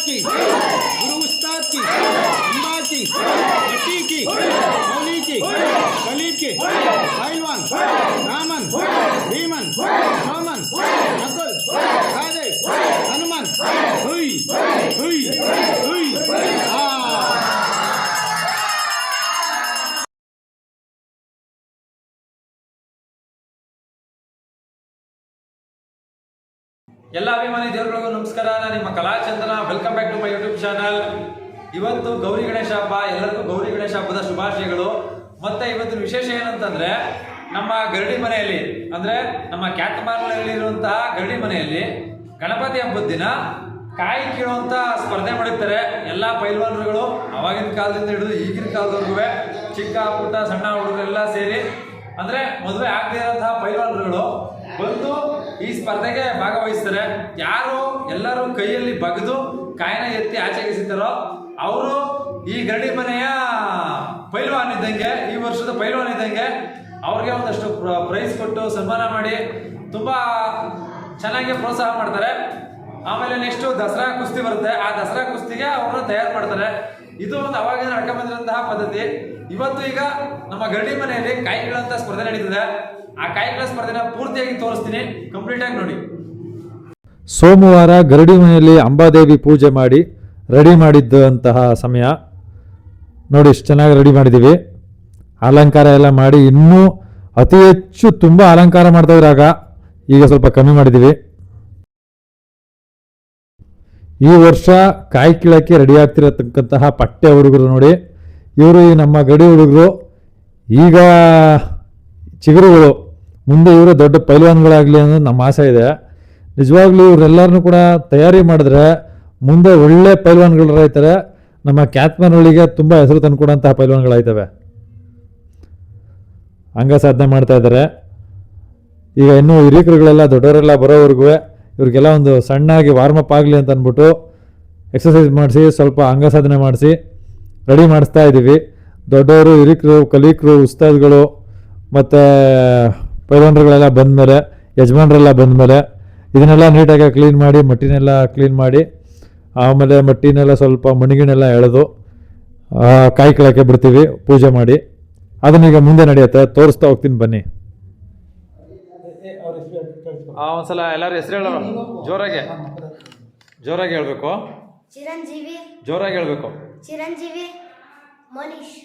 उस्ताद की, गुरु उस्ताद की अम्बा की भट्टी की, मौली की, कलीब की, पहलवान, रामन, भीमन रामन नकुल सहदेव हनुमान हुई हुई हुई ಎಲ್ಲ ಅಭಿಮಾನಿ ದೇವರುಗಳಿಗೂ ನಮಸ್ಕಾರ. ನಾನು ನಿಮ್ಮ Kalachandana welcome back to my YouTube channel ಇವತ್ತು ಗೌರಿ ಗಣೇಶ ಹಬ್ಬ. ಎಲ್ಲರಿಗೂ ಗೌರಿ ಗಣೇಶ ಹಬ್ಬದ ಶುಭಾಶಯಗಳು. ಮತ್ತೆ ಇವತ್ತಿನ ವಿಶೇಷ ಏನಂತಂದ್ರೆ, ನಮ್ಮ ಗರಡಿ ಮನೆಯಲ್ಲಿ, ಅಂದ್ರೆ ನಮ್ಮ ಕ್ಯಾತ್ಮಾರ್ನಲ್ಲಿರುವಂತಹ ಗರಡಿ ಮನೆಯಲ್ಲಿ ಗಣಪತಿ ಹಬ್ಬದ ದಿನ ಕಾಯಿ ಕೀಳುವಂತ ಸ್ಪರ್ಧೆ ಮಾಡಿರ್ತಾರೆ. ಎಲ್ಲ ಪೈಲ್ವಾನರುಗಳು ಅವಾಗಿನ ಕಾಲದಿಂದ ಹಿಡಿದು ಈಗಿನ ಕಾಲದವರೆಗೂ ಚಿಕ್ಕ, ಪುಟ್ಟ, ಸಣ್ಣ ಹುಡುಗರೆಲ್ಲ ಸೇರಿ, ಅಂದ್ರೆ ಮದುವೆ ಆಗದೇ ಇರೋಂತಹ ಪೈಲ್ವಾನರುಗಳು ಬಂದು ಈ ಸ್ಪರ್ಧೆಗೆ ಭಾಗವಹಿಸ್ತಾರೆ ಯಾರು ಎಲ್ಲರೂ ಕೈಯಲ್ಲಿ ಬಗೆದು ಕಾಯನ ಎತ್ತಿ ಆಚೆಗಿಸಿದ್ದಾರೋ ಅವರು ಈ ಗರಡಿ ಮನೆಯ ಪೈಲ್ವಾನ್ ಇದ್ದಂಗೆ, ಈ ವರ್ಷದ ಪೈಲ್ವಾನ್ ಇದ್ದಂಗೆ ಅವ್ರಿಗೆ ಒಂದಷ್ಟು ಪ್ರೈಸ್ ಕೊಟ್ಟು ಸನ್ಮಾನ ಮಾಡಿ ತುಂಬಾ ಚೆನ್ನಾಗಿ ಪ್ರೋತ್ಸಾಹ ಮಾಡ್ತಾರೆ. ಆಮೇಲೆ ನೆಕ್ಸ್ಟ್ ದಸರಾ ಕುಸ್ತಿ ಬರುತ್ತೆ. ಆ ದಸರಾ ಕುಸ್ತಿಗೆ ಅವ್ರನ್ನ ತಯಾರು ಮಾಡ್ತಾರೆ. ಇದು ಒಂದು ಅವಾಗಿನ ಬಂದಿರುವಂತಹ ಪದ್ಧತಿ. ಇವತ್ತು ಈಗ ನಮ್ಮ ಗರಡಿ ಮನೆಯಲ್ಲಿ ಕಾಯಿ ಸ್ಪರ್ಧೆ ನಡೀತಿದೆ. ಆ ಕಾಯಿ ಕೀಳೋ ಸ್ಪರ್ಧೆನ ಪೂರ್ತಿಯಾಗಿ ತೋರಿಸ್ತೀನಿ. ಕಂಪ್ಲೀಟ್ ಆಗಿ ನೋಡಿ. ಸೋಮವಾರ ಗರಡಿ ಮನೆಯಲ್ಲಿ ಅಂಬಾದೇವಿ ಪೂಜೆ ಮಾಡಿ, ರೆಡಿ ಮಾಡಿದ್ದಂತಹ ಸಮಯ. ನೋಡಿ, ಇಷ್ಟು ಚೆನ್ನಾಗಿ ರೆಡಿ ಮಾಡಿದ್ದೀವಿ ಅಲಂಕಾರ ಎಲ್ಲ ಮಾಡಿ, ಇನ್ನೂ ಅತಿ ಹೆಚ್ಚು ತುಂಬ ಅಲಂಕಾರ ಮಾಡ್ತಾ ಇದ್ರಾಗ ಈಗ ಸ್ವಲ್ಪ ಕಮ್ಮಿ ಮಾಡಿದ್ದೀವಿ ಈ ವರ್ಷ ಕಾಯಿ ಕೀಳಕ್ಕೆ ರೆಡಿ ಆಗ್ತಿರತಕ್ಕಂತಹ ಪಟ್ಟೆ ಹುಡುಗರು ನೋಡಿ. ಇವರು ನಮ್ಮ ಗಡಿ ಹುಡುಗರು. ಈಗ ಚಿಗುರುಗಳು, ಮುಂದೆ ಇವರು ದೊಡ್ಡ ಪೈಲ್ವಾನ್ಗಳಾಗಲಿ ಅನ್ನೋದು ನಮ್ಮ ಆಸೆ ಇದೆ. ನಿಜವಾಗ್ಲೂ ಇವರೆಲ್ಲರನ್ನೂ ಕೂಡ ತಯಾರಿ ಮಾಡಿದ್ರೆ ಮುಂದೆ ಒಳ್ಳೆ ಪೈಲ್ವಾನ್ಗಳು ರೈತಾರೆ, ನಮ್ಮ ಕ್ಯಾತ್ಮನಹಳ್ಳಿಗೆ ತುಂಬ ಹೆಸರು ತಂದುಕೊಡೋಂತಹ ಪೈಲ್ವಾನ್ಗಳಾಯ್ತವೆ. ಅಂಗ ಸಾಧನೆ ಮಾಡ್ತಾ ಇದ್ದಾರೆ. ಈಗ ಇನ್ನೂ ಹಿರಿಕರುಗಳೆಲ್ಲ ದೊಡ್ಡವರೆಲ್ಲ ಬರೋವರೆಗೂ ಇವ್ರಿಗೆಲ್ಲ ಒಂದು ಸಣ್ಣಾಗಿ ವಾರ್ಮಪ್ ಆಗಲಿ ಅಂತ ಅಂದ್ಬಿಟ್ಟು ಎಕ್ಸಸೈಸ್ ಮಾಡಿಸಿ, ಸ್ವಲ್ಪ ಅಂಗ ಸಾಧನೆ ಮಾಡಿಸಿ ರೆಡಿ ಮಾಡಿಸ್ತಾ ಇದ್ದೀವಿ ದೊಡ್ಡವರು, ಹಿರಿಕರು, ಕಲೀಕರು, ಉಸ್ತಾದ್ಗಳು ಮತ್ತು ಪೈಲವಾನರುಗಳೆಲ್ಲ ಬಂದಮೇಲೆ ಬಂದ ಬಂದಮೇಲೆ ಇದನ್ನೆಲ್ಲ ನೀಟಾಗಿ ಕ್ಲೀನ್ ಮಾಡಿ ಮಟ್ಟಿನೆಲ್ಲ ಕ್ಲೀನ್ ಮಾಡಿ ಆಮೇಲೆ ಮಟ್ಟಿನೆಲ್ಲ ಸ್ವಲ್ಪ ಮಣಿಗಿನೆಲ್ಲ ಎಳೆದು ಆ, ಕಾಯಿ ಕಳಕ್ಕೆ ಬಿಡ್ತೀವಿ ಪೂಜೆ ಮಾಡಿ. ಅದನ್ನೀಗ ಮುಂದೆ ನಡೆಯುತ್ತೆ. ತೋರಿಸ್ತಾ ಹೋಗ್ತೀನಿ ಬನ್ನಿ. ಆ, ಒಂದ್ಸಲ ಎಲ್ಲರೂ ಹೆಸರು ಹೇಳೋರು. ಜೋರಾಗೆ. ಜೋರಾಗಿ ಹೇಳ್ಬೇಕು. ಚಿರಂಜೀವಿ. ಜೋರಾಗಿ ಹೇಳ್ಬೇಕು. ಚಿರಂಜೀವಿ. ಮನೀಶ್.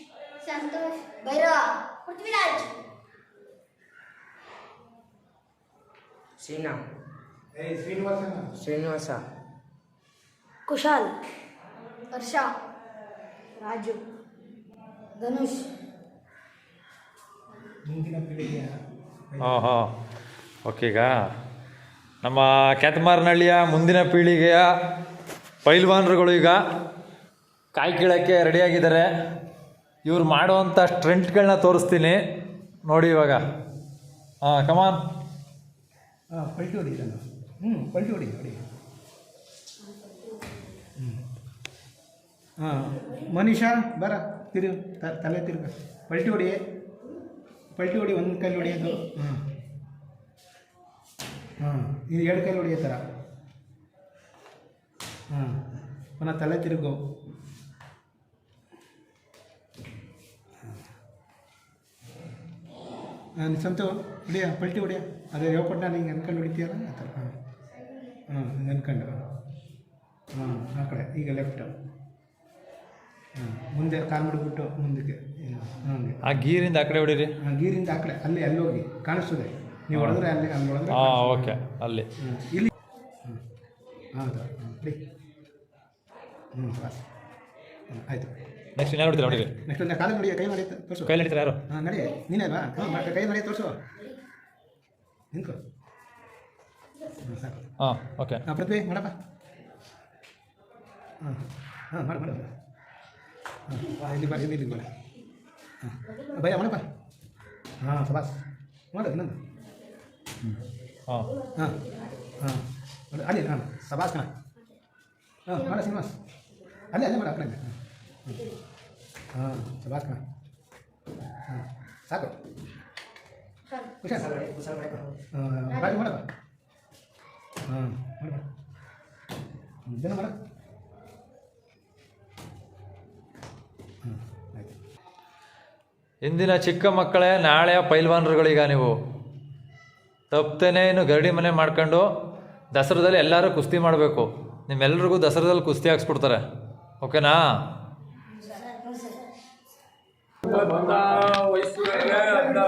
ಸಂತೋಷ್. ಭೈರವ. ಪೃಥ್ವಿರಾಜ್. ಶ್ರೀನಾ ಶ್ರೀನಿವಾಸ. ಕುಶಾಲ್ ಹರ್ಷ ರಾಜು ಧನುಷ್. ಹಾಂ ಹಾಂ ಓಕೆ ಈಗ ನಮ್ಮ ಕ್ಯಾತಮಾರನಹಳ್ಳಿಯ ಮುಂದಿನ ಪೀಳಿಗೆಯ ಪೈಲ್ವಾನ್ರುಗಳು ಈಗ ಕಾಯಿ ಕೀಳಕ್ಕೆ ರೆಡಿಯಾಗಿದ್ದಾರೆ. ಇವ್ರು ಮಾಡುವಂಥ ಸ್ಟ್ರೆಂಟ್ಗಳನ್ನ ತೋರಿಸ್ತೀನಿ. ನೋಡಿ ಇವಾಗ. ಹಾಂ ಕಮಾನ್ ಹಾಂ ಪಲ್ಟಿ ಹೊಡಿ ಇದನ್ನು ಹ್ಞೂ ಪಲ್ಟಿ ಹೊಡಿ ಹೊಡಿ ಹಾಂ ಮನೀಷಾ ಬರ ತಿರು ತ- ತಲೆ ತಿರುಗ ಪಲ್ಟಿ ಹೊಡಿ ಪಲ್ಟಿ ಹೊಡಿ ಒಂದು ಕೈಲಿ ಹೊಡಿಯೋದು ಹಾಂ ಹಾಂ ಇದು ಎರಡು ಕೈಲಿ ಹೊಡಿಯೋ ಥರ ಹಾಂ ಪುನಃ ತಲೆ ತಿರುಗು ಹಾಂ ಸಂತು ಹೊಡಿಯ ಪಲ್ಟಿ ಹೊಡಿಯ? ಅದೇ ಯಾವ ನಾನು ಹಿಂಗೆ ಅನ್ಕೊಂಡು ಹೊಡಿತೀಯಲ್ಲ? ಆ ಥರ. ಹಾಂ. ಹಾಂ ಹಿಂಗೆ ಅನ್ಕೊಂಡು. ಹಾಂ ಆ ಕಡೆ ಈಗ ಲೆಫ್ಟ್ ಹಾಂ ಮುಂದೆ ಕಾಲು ಮಾಡಿಬಿಟ್ಟು ಮುಂದಕ್ಕೆ. ಹಾಗೆ. ಆ ಗೀರಿಂದ ಆ ಕಡೆ ಹೊಡೀರಿ. ಹಾಂ ಗೀರಿಂದ ಆ ಕಡೆ ಅಲ್ಲಿ ಅಲ್ಲಿ ಹೋಗಿ. ಕಾಣಿಸ್ತದೆ. ನೀವು ಹೊಡೆದ್ರೆ ಅಲ್ಲಿ ಅಲ್ಲಿ ಹೊಡೆದ್ರೆ ಹಾಂ ಓಕೆ ಅಲ್ಲಿ. ಹ್ಞೂ ಇಲ್ಲಿ. ಹ್ಞೂ ಹೌದಾ? ಹ್ಞೂ ಹ್ಞೂ ಆಯಿತು. ನೆಕ್ಸ್ಟ್ ಯಾರು ನೋಡಿದ್ರೆ ಹೊಡೀರಿ? ನೆಕ್ಸ್ಟ್ ಒಂದು ಕಾಲ ನೋಡಿ ಕೈ ಮಾಡಿ ತೋರಿಸು. ಕೈ ಹಿಡಿತಾರೆ ಯಾರು? ಹಾಂ ನಡಿ. ನೀನೇ ಅಲ್ವಾ? ಹಾಂ ಮಾಡಿ ಕೈ ಮಾಡಿ ತೋರಿಸು. ನಿಂತು ಹಾಂ ಓಕೆ. ಹಾಂ ಪೃಥ್ವಿ ಮಾಡಪ್ಪ. ಹಾಂ ಹಾಂ ಮಾಡು ಮಾಡು. ಹಾಂ ಇಲ್ಲಿ ಬಾ ಇಲ್ಲಿ ಬಾ. ಹಾಂ ಭಯ ಮಾಡಪ್ಪ ಹಾಂ ಸಬಾಸ್. ಮಾಡು ಇನ್ನೊಂದು. ಹಾಂ. ಹಾಂ ಹಾಂ ಅಲ್ಲಿ ಹಾಂ ಸಬಾಸ್ ಕಣ. ಹಾಂ ಮಾಡ ಸಿನಿಮಾಸ್ ಅಲ್ಲೇ ಅಲ್ಲೇ ಮಾಡು ಹಾಂ ಹಾಂ ಹಾಂ, ಸಾಕು. ಹುಷಾರು. ಹಾಂ ಮಾಡ. ಇಂದಿನ ಚಿಕ್ಕ ಮಕ್ಕಳೇ ನಾಳೆ ಪೈಲ್ವಾನರುಗಳೀಗ ನೀವು. ತಪ್ಪೇನೆ ಇನ್ನು ಗರಡಿ ಮನೆ ಮಾಡ್ಕೊಂಡು ದಸರಾದಲ್ಲಿ ಎಲ್ಲರೂ ಕುಸ್ತಿ ಮಾಡಬೇಕು. ನಿಮ್ಮೆಲ್ಲರಿಗೂ ದಸರಾದಲ್ಲಿ ಕುಸ್ತಿ ಹಾಕ್ಸ್ಬಿಡ್ತಾರೆ. ಓಕೆನಾ?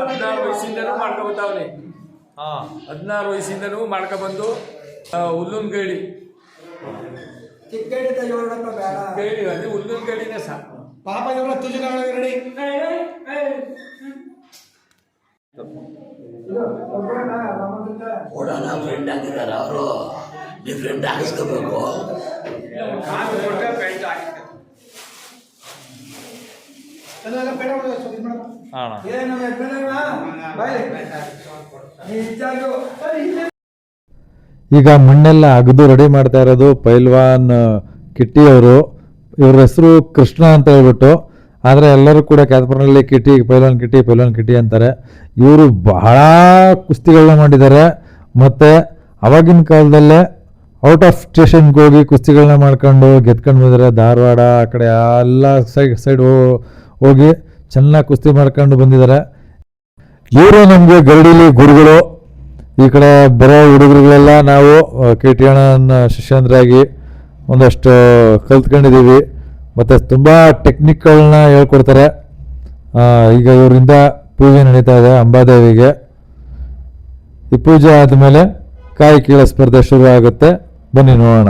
ಹದಿನಾರು ವಯಸ್ಸಿಂದನೂ ಮಾಡ್ಕೊಬತ್ತಾವನೆ ಹಾಂ. ಹದಿನಾರು ವಯಸ್ಸಿಂದನೂ ಮಾಡ್ಕೊಬಂದು ಹುಲ್ಲುನ್ ಗೇಡಿ ಗೇಡಿ ಅದು ಹುಲ್ಲುನ್ ಗೇಳಿನೇ ಸಾ ಪಾಪ ಇವರ ತುಜು ರೆಡಿ ಓಡೋಣ ಫ್ರೆಂಡ್ ಆಗಿದ್ದಾರೆ ಅವರು? ಡಿಫ್ರೆಂಟ್ ಫ್ರೆಂಡ್ ಆಗಿಸ್ಕೋಬೇಕು. ಕೊಟ್ಟ ಬೇಡ ಬಿಡು, ಸ್ವಲ್ಪ ಇದು ಮಾಡಪ್ಪ. ಅಣ್ಣ ಈಗ ಮಣ್ಣೆಲ್ಲ ಅಗದು ರೆಡಿ ಮಾಡ್ತಾ ಇರೋದು ಪೈಲ್ವಾನ್ ಕಿಟ್ಟಿ ಅವರು. ಇವ್ರ ಹೆಸರು ಕೃಷ್ಣ ಅಂತ ಹೇಳ್ಬಿಟ್ಟು. ಆದರೆ ಎಲ್ಲರೂ ಕೂಡ ಕ್ಯಾತ್ಪುರ್ನಲ್ಲಿ ಕಿಟಿ ಪೈಲ್ವಾನ್ ಕಿಟ್ಟಿ ಪೈಲ್ವಾನ್ ಕಿಟಿ ಅಂತಾರೆ. ಇವರು ಬಹಳ ಕುಸ್ತಿಗಳನ್ನ ಮಾಡಿದ್ದಾರೆ. ಮತ್ತು ಅವಾಗಿನ ಕಾಲದಲ್ಲೇ ಔಟ್ ಆಫ್ ಸ್ಟೇಷನ್ಗೆ ಹೋಗಿ ಕುಸ್ತಿಗಳನ್ನ ಮಾಡ್ಕೊಂಡು ಗೆದ್ಕೊಂಡು ಬಂದಿದ್ದಾರೆ. ಧಾರವಾಡ ಆ ಕಡೆ ಎಲ್ಲ ಸೈಡ್ ಸೈಡ್ ಹೋಗಿ ಚೆನ್ನಾಗಿ ಕುಸ್ತಿ ಮಾಡ್ಕೊಂಡು ಬಂದಿದ್ದಾರೆ ಇವರು ನಮಗೆ ಗರಡಿಲಿ ಗುರುಗಳು. ಈ ಕಡೆ ಬರೋ ಹುಡುಗರುಗಳೆಲ್ಲ ನಾವು ಕೆ ಟಿ ಅಣ್ಣನ ಶಿಷ್ಯಂದ್ರಾಗಿ ಒಂದಷ್ಟು ಕಲ್ತ್ಕೊಂಡಿದ್ದೀವಿ ಮತ್ತು ತುಂಬ ಟೆಕ್ನಿಕ್ಗಳನ್ನ ಹೇಳ್ಕೊಡ್ತಾರೆ. ಈಗ ಇವರಿಂದ ಪೂಜೆ ನಡೀತಾ ಇದೆ ಅಂಬಾದೇವಿಗೆ. ಈ ಪೂಜೆ ಆದಮೇಲೆ ಕಾಯಿ ಕೀಳ ಸ್ಪರ್ಧೆ ಶುರು ಆಗುತ್ತೆ. ಬನ್ನಿ ನೋಡೋಣ.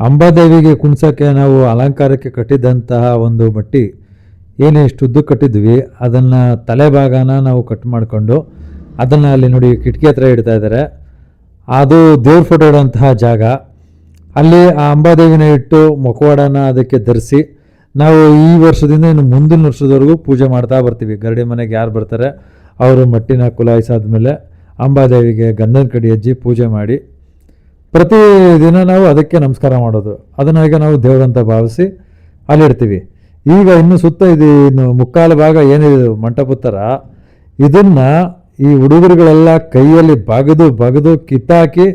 ಅಂಬಾದೇವಿಗೆ ಕುಣ್ಸೋಕ್ಕೆ ನಾವು ಅಲಂಕಾರಕ್ಕೆ ಕಟ್ಟಿದಂತಹ ಒಂದು ಮಟ್ಟಿ. ಏನು ಇಷ್ಟು ಉದ್ದು ಕಟ್ಟಿದ್ವಿ, ಅದನ್ನು ತಲೆಭಾಗನ ನಾವು ಕಟ್ ಮಾಡಿಕೊಂಡು ಅದನ್ನು ಅಲ್ಲಿ ನೋಡಿ ಕಿಟಕಿ ಹತ್ರ ಇಡ್ತಾ ಇದ್ದಾರೆ ಅದು ದೇವ್ರ ಫೋಟೋ ಇಡುವಂತಹ ಜಾಗ. ಅಲ್ಲಿ ಆ ಅಂಬಾದೇವಿನ ಇಟ್ಟು ಮೊಕವಾಡನ ಅದಕ್ಕೆ ಧರಿಸಿ ನಾವು ಈ ವರ್ಷದಿಂದ ಇನ್ನು ಮುಂದಿನ ವರ್ಷದವರೆಗೂ ಪೂಜೆ ಮಾಡ್ತಾ ಬರ್ತೀವಿ. ಗರಡಿ ಮನೆಗೆ ಯಾರು ಬರ್ತಾರೆ, ಅವರು ಮಟ್ಟಿನ ಕುಲಾಯಿಸಾದ್ಮೇಲೆ ಅಂಬಾದೇವಿಗೆ ಗಂಧನ ಕಡಿ ಅಜ್ಜಿ ಪೂಜೆ ಮಾಡಿ ಪ್ರತಿ ದಿನ ನಾವು ಅದಕ್ಕೆ ನಮಸ್ಕಾರ ಮಾಡೋದು. ಅದನ್ನ ನಾವು ದೇವರಂತ ಭಾವಿಸಿ ಅಲ್ಲಿಡ್ತೀವಿ. ಈಗ ಇನ್ನು ಸುತ್ತ ಇದು ಇನ್ನು ಮುಕ್ಕಾಲು ಭಾಗ ಏನಿದೆ ಮಂಟಪುತ್ತರ. ಥರ ಇದನ್ನು ಈ ಹುಡುಗರುಗಳೆಲ್ಲ ಕೈಯಲ್ಲಿ ಬಗೆದು ಬಗೆದು ಕಿತ್ತಾಕಿ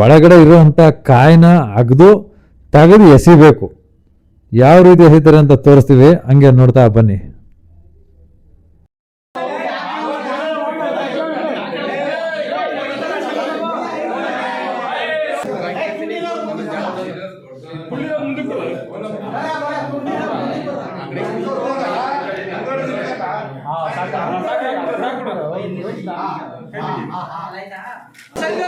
ಒಳಗಡೆ ಇರುವಂಥ ಕಾಯಿನ ಅಗ್ದು ತೆಗೆದು ಎಸಿಬೇಕು. ಯಾವ ರೀತಿ ಎಸಿತಾರೆ ಅಂತ ತೋರಿಸ್ತೀವಿ. ಹಂಗೆ ನೋಡ್ತಾ ಬನ್ನಿ. 我也没问题啊！来，三哥，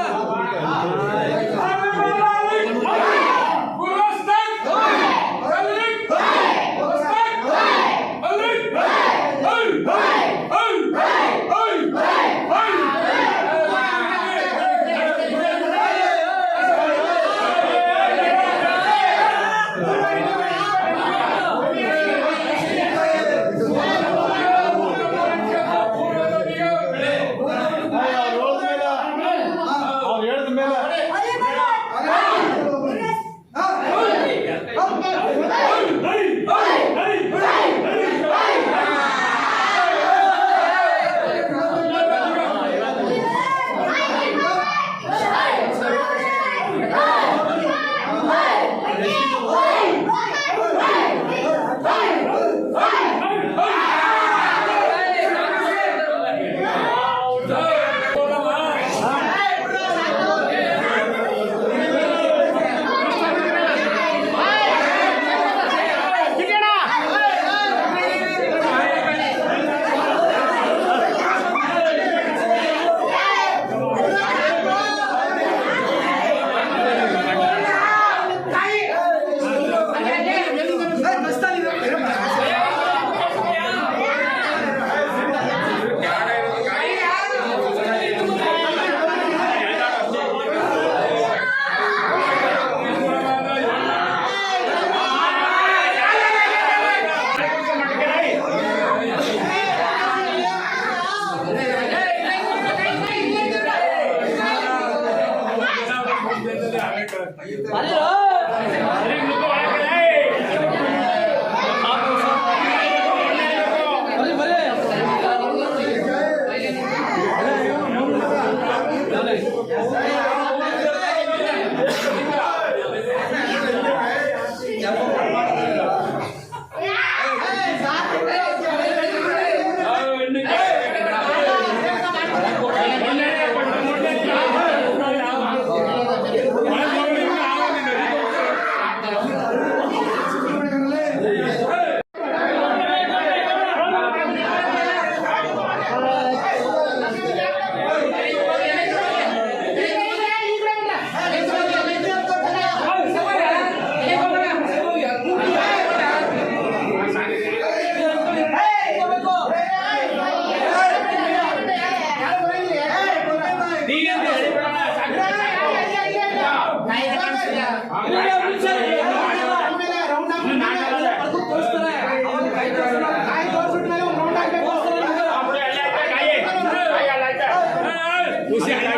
ಎತ್ತ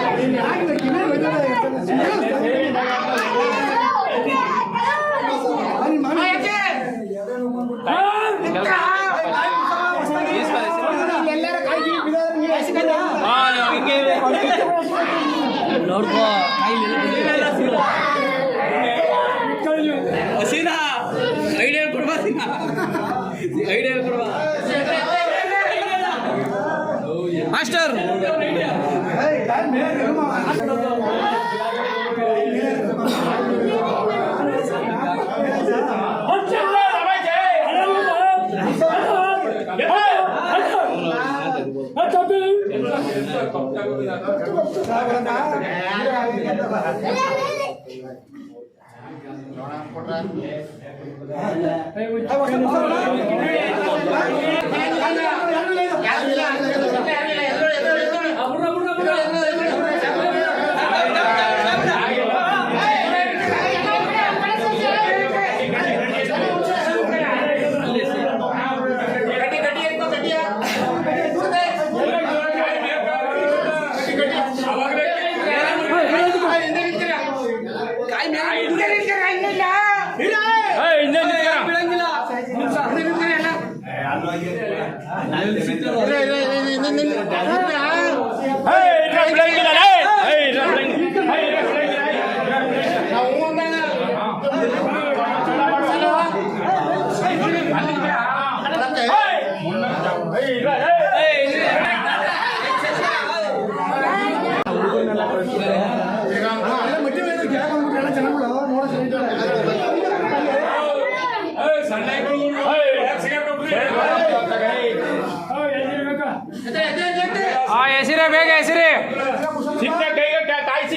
trabajar. ಹೆಸರೇ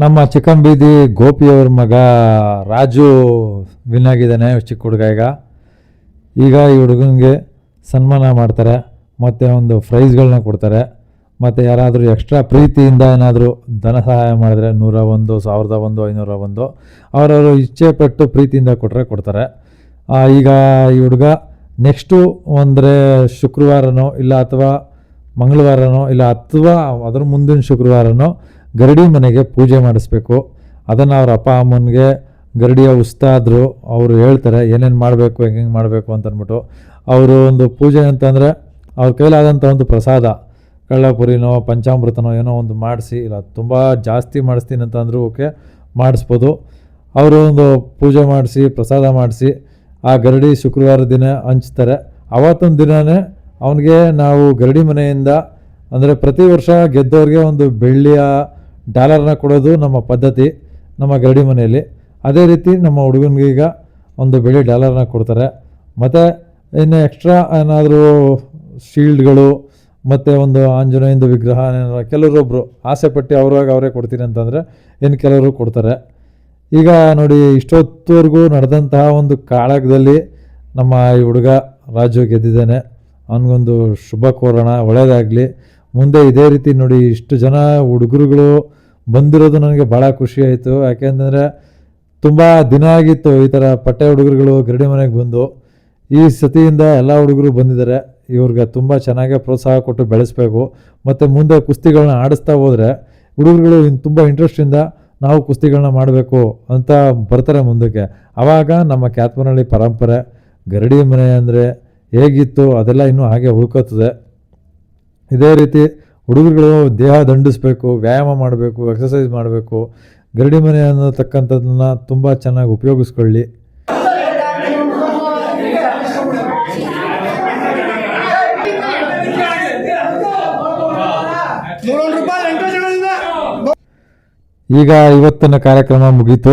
ನಮ್ಮ ಚಿಕನ್ ಬೀದಿ ಗೋಪಿಯವ್ರ ಮಗ ರಾಜು ವಿನ್ ಆಗಿದ್ದಾನೆ ಚಿಕ್ಕ ಹುಡುಗ ಈಗ. ಈಗ ಈ ಹುಡುಗನಿಗೆ ಸನ್ಮಾನ ಮಾಡ್ತಾರೆ, ಮತ್ತು ಒಂದು ಪ್ರೈಸ್ಗಳನ್ನ ಕೊಡ್ತಾರೆ, ಮತ್ತು ಯಾರಾದರೂ ಎಕ್ಸ್ಟ್ರಾ ಪ್ರೀತಿಯಿಂದ ಏನಾದರೂ ಧನ ಸಹಾಯ ಮಾಡಿದ್ರೆ ನೂರ ಒಂದು ಸಾವಿರದ ಒಂದು ಐನೂರ ಒಂದು ಅವರವರು ಇಚ್ಛೆ ಪಟ್ಟು ಪ್ರೀತಿಯಿಂದ ಕೊಟ್ಟರೆ ಕೊಡ್ತಾರೆ. ಈಗ ಈ ಹುಡುಗ ನೆಕ್ಸ್ಟು ಅಂದರೆ ಶುಕ್ರವಾರನೋ, ಇಲ್ಲ ಅಥವಾ ಮಂಗಳವಾರನೋ, ಇಲ್ಲ ಅಥವಾ ಅದರ ಮುಂದಿನ ಶುಕ್ರವಾರನೋ ಗರಡಿ ಮನೆಗೆ ಪೂಜೆ ಮಾಡಿಸ್ಬೇಕು. ಅದನ್ನು ಅವ್ರ ಅಪ್ಪ ಅಮ್ಮನಿಗೆ ಗರಡಿಯ ಉಸ್ತಾದರು ಅವರು ಹೇಳ್ತಾರೆ, ಏನೇನು ಮಾಡಬೇಕು, ಹೆಂಗೆ ಮಾಡಬೇಕು ಅಂತಂದ್ಬಿಟ್ಟು ಅವರು ಒಂದು ಪೂಜೆ ಅಂತಂದರೆ ಅವ್ರ ಕೈಲಾದಂಥ ಒಂದು ಪ್ರಸಾದ. ಕಳ್ಳಪುರಿನೋ, ಪಂಚಾಮೃತನೋ ಏನೋ ಒಂದು ಮಾಡಿಸಿ, ಇಲ್ಲ ತುಂಬ ಜಾಸ್ತಿ ಮಾಡಿಸ್ತೀನಿ ಅಂತಂದರೂ ಓಕೆ, ಮಾಡಿಸ್ಬೋದು. ಅವರು ಒಂದು ಪೂಜೆ ಮಾಡಿಸಿ, ಪ್ರಸಾದ ಮಾಡಿಸಿ, ಆ ಗರಡಿ ಶುಕ್ರವಾರ ದಿನ ಹಂಚ್ತಾರೆ. ಆವತ್ತೊಂದು ದಿನವೇ ಅವನಿಗೆ ನಾವು ಗರಡಿ ಮನೆಯಿಂದ, ಅಂದರೆ ಪ್ರತಿ ವರ್ಷ ಗೆದ್ದವ್ರಿಗೆ ಒಂದು ಬೆಳ್ಳಿಯ ಡಾಲರ್ನ ಕೊಡೋದು ನಮ್ಮ ಪದ್ಧತಿ ನಮ್ಮ ಗರಡಿ ಮನೆಯಲ್ಲಿ. ಅದೇ ರೀತಿ ನಮ್ಮ ಹುಡುಗನಿಗೆ ಈಗ ಒಂದು ಬೆಳೆ ಡಾಲರ್ನ ಕೊಡ್ತಾರೆ. ಮತ್ತು ಇನ್ನು ಎಕ್ಸ್ಟ್ರಾ ಏನಾದರೂ ಶೀಲ್ಡ್ಗಳು ಮತ್ತು ಒಂದು ಆಂಜನೇಯಂದು ವಿಗ್ರಹ ಕೆಲವರೊಬ್ಬರು ಆಸೆ ಪಟ್ಟಿ ಅವ್ರಾಗ ಅವರೇ ಕೊಡ್ತೀನಿ ಅಂತಂದರೆ ಇನ್ನು ಕೆಲವರು ಕೊಡ್ತಾರೆ. ಈಗ ನೋಡಿ ಇಷ್ಟೊತ್ತವರೆಗೂ ನಡೆದಂತಹ ಒಂದು ಕಾಳಗದಲ್ಲಿ ನಮ್ಮ ಈ ಹುಡುಗ ರಾಜು ಗೆದ್ದಿದ್ದಾನೆ. ಅವನಿಗೊಂದು ಶುಭ ಕೋರೋಣ, ಒಳ್ಳೆಯದಾಗಲಿ. ಮುಂದೆ ಇದೇ ರೀತಿ ನೋಡಿ ಇಷ್ಟು ಜನ ಹುಡುಗರುಗಳು ಬಂದಿರೋದು ನನಗೆ ಭಾಳ ಖುಷಿ ಆಯಿತು. ಯಾಕೆಂದರೆ ತುಂಬ ದಿನ ಆಗಿತ್ತು ಈ ಥರ ಪಟ್ಟೆ ಹುಡುಗರುಗಳು ಗರಡಿ ಮನೆಗೆ ಬಂದು. ಈ ಸತಿಯಿಂದ ಎಲ್ಲ ಹುಡುಗರು ಬಂದಿದ್ದಾರೆ. ಇವ್ರಿಗೆ ತುಂಬ ಚೆನ್ನಾಗೆ ಪ್ರೋತ್ಸಾಹ ಕೊಟ್ಟು ಬೆಳೆಸಬೇಕು. ಮತ್ತು ಮುಂದೆ ಕುಸ್ತಿಗಳನ್ನ ಆಡಿಸ್ತಾ ಹೋದರೆ ಹುಡುಗರುಗಳು ತುಂಬ ಇಂಟ್ರೆಸ್ಟಿಂದ ನಾವು ಕುಸ್ತಿಗಳನ್ನ ಮಾಡಬೇಕು ಅಂತ ಬರ್ತಾರೆ ಮುಂದಕ್ಕೆ. ಆವಾಗ ನಮ್ಮ ಕ್ಯಾತ್ಮನಹಳ್ಳಿ ಪರಂಪರೆ, ಗರಡಿ ಮನೆ ಅಂದರೆ ಹೇಗಿತ್ತು ಅದೆಲ್ಲ ಇನ್ನೂ ಹಾಗೆ ಉಳ್ಕೋತದೆ. ಇದೇ ರೀತಿ ಹುಡುಗರುಗಳು ದೇಹ ದಂಡಿಸ್ಬೇಕು, ವ್ಯಾಯಾಮ ಮಾಡಬೇಕು ಎಕ್ಸಸೈಸ್ ಮಾಡಬೇಕು, ಗರಡಿ ಮನೆ ಅನ್ನತಕ್ಕಂಥದ್ದನ್ನು ತುಂಬ ಚೆನ್ನಾಗಿ ಉಪಯೋಗಿಸ್ಕೊಳ್ಳಿ. ಈಗ ಇವತ್ತಿನ ಕಾರ್ಯಕ್ರಮ ಮುಗೀತು.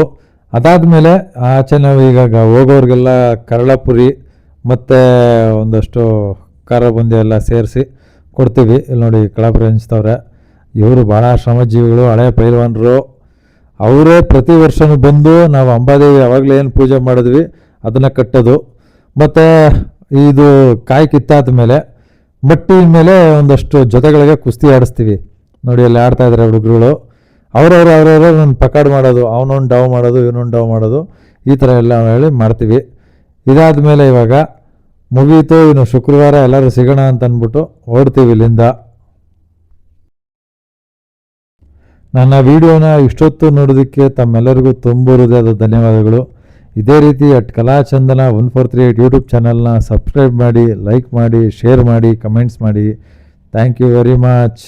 ಅದಾದಮೇಲೆ ಆಚೆ ನಾವು ಈಗ ಹೋಗೋರಿಗೆಲ್ಲ ಕರಳಪುರಿ ಮತ್ತು ಒಂದಷ್ಟು ಖಾರ ಬಂದಿ ಎಲ್ಲ ಸೇರಿಸಿ ಕೊಡ್ತೀವಿ. ಇಲ್ಲಿ ನೋಡಿ ಹಂಚ್ತವ್ರೆ ಇವರು ಭಾಳ ಶ್ರಮಜೀವಿಗಳು, ಹಳೆ ಪೈಲ್ವಾನರು. ಅವರೇ ಪ್ರತಿ ವರ್ಷವೂ ಬಂದು ನಾವು ಅಂಬಾದೇವಿ ಯಾವಾಗಲೇ ಏನು ಪೂಜೆ ಮಾಡಿದ್ವಿ, ಅದನ್ನು ಕಟ್ಟೋದು. ಮತ್ತು ಇದು ಕಾಯಿ ಕಿತ್ತಾದ ಮೇಲೆ ಮಟ್ಟಿ ಮೇಲೆ ಒಂದಷ್ಟು ಜೊತೆಗಳಿಗೆ ಕುಸ್ತಿ ಆಡಿಸ್ತೀವಿ. ನೋಡಿ ಅಲ್ಲಿ ಆಡ್ತಾ ಇದ್ದಾರೆ ಹುಡುಗರುಗಳು. ಅವ್ರವ್ರು ಅವ್ರವ್ರು ನನ್ನ ಪಕಾಡ್ ಮಾಡೋದು ಅವನೊಂದು ಡವ್ ಮಾಡೋದು ಇವನೊಂದು ಡವ್ ಮಾಡೋದು. ಈ ಥರ ಎಲ್ಲ ಹೇಳಿ ಮಾಡ್ತೀವಿ. ಇದಾದ ಮೇಲೆ ಇವಾಗ ಮುಗೀತು, ಇನ್ನು ಶುಕ್ರವಾರ ಎಲ್ಲರೂ ಸಿಗೋಣ ಅಂತ ಅಂದ್ಬಿಟ್ಟು ಓಡ್ತೀವಿ ಇಲ್ಲಿಂದ. ನನ್ನ ವಿಡಿಯೋನ ಇಷ್ಟೊತ್ತು ನೋಡೋದಕ್ಕೆ ತಮ್ಮೆಲ್ಲರಿಗೂ ತುಂಬ ಹೃದಯದ ಧನ್ಯವಾದಗಳು. ಇದೇ ರೀತಿ at Kalachandana one four three eight YouTube ಚಾನಲ್ನ ಸಬ್ಸ್ಕ್ರೈಬ್ ಮಾಡಿ, ಲೈಕ್ ಮಾಡಿ, ಶೇರ್ ಮಾಡಿ, ಕಮೆಂಟ್ಸ್ ಮಾಡಿ. Thank you very much.